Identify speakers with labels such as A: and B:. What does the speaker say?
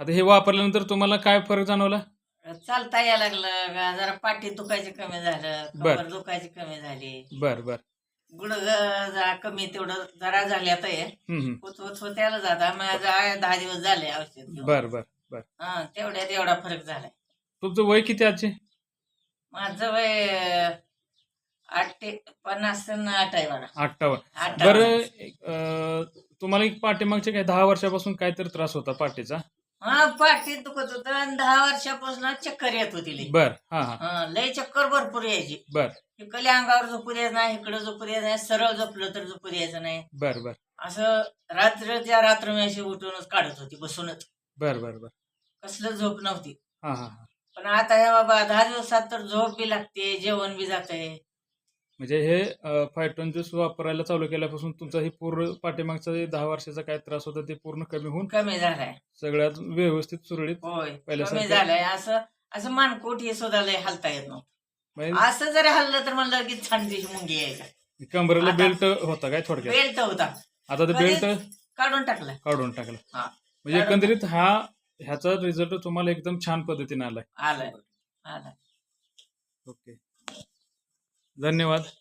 A: आता हे वापरल्यानंतर तुम्हाला काय फरक जाणवला?
B: चालता यायला लागलं. गा- जरा पाठी दुखायची कमी झालं.
A: बर.
B: कमर दुखायची कमी झाली.
A: बर बर.
B: गुडघ जरा कमी तेवढं जरा झाली आता हे.
A: हम्म, हम्म.
B: होत्याला जाता. माझा दहा दिवस झाले औषध घेऊन.
A: बर बर बर.
B: हा तेवढ्यात एवढा फरक झालाय.
A: तुमचं वय किती आजचे?
B: माझं वय आठ ते पन्नास न आठ आहे बघा.
A: अठ्ठावन्न. बरं अं, तुम्हाला एक पाठीमागच्या काय दहा वर्षापासून काहीतरी त्रास होता पाठीचा?
B: हा पाठीत दुखत होतं आणि दहा वर्षापासून चक्कर येत होती लई.
A: बर हा हा.
B: हा, लई चक्कर भरपूर यायची.
A: बर.
B: इकडे अंगावर झोपू द्यायचं नाही इकडे झोपू द्यायचं नाही सरळ झोपलं तर झोपू द्यायचं नाही.
A: बर बर.
B: असं रात्रच्या रात्र मी अशी उठूनच काढत होती बसूनच.
A: बर बर बर.
B: कसलं झोप नव्हती.
A: हा हा हा.
B: पण आता ह्या बाबा दहा दिवसात तर झोप बी लागते जेवण बी जाते
A: म्हणजे हे फायटोन ज्यूस वापरायला चालू केल्यापासून तुमचा हे पूर्ण पाठीमागचा दहा वर्षाचा काय त्रास होता ते पूर्ण कमी होऊन
B: कमी झालाय.
A: सगळ्यात व्यवस्थित सुरळीत
B: होय कमी
A: पहिल्यासारखं?
B: झालंय. असं असं मानकोट हे लय हलता येत नव्हतं.
A: म्हणजे
B: असं जरी हल्लं तर म्हणलं की छान तिची मुंगी यायच्या
A: कमरेला बेल्ट होता काय थोडक्यात?
B: बेल्ट होता.
A: आता ते बेल्ट
B: काढून टाकला?
A: काढून टाकला. म्हणजे एकंदरीत हा ह्याचा रिझल्ट तुम्हाला एकदम छान पद्धतीने आलाय.
B: आलाय. आलाय.
A: ओके. धन्यवाद.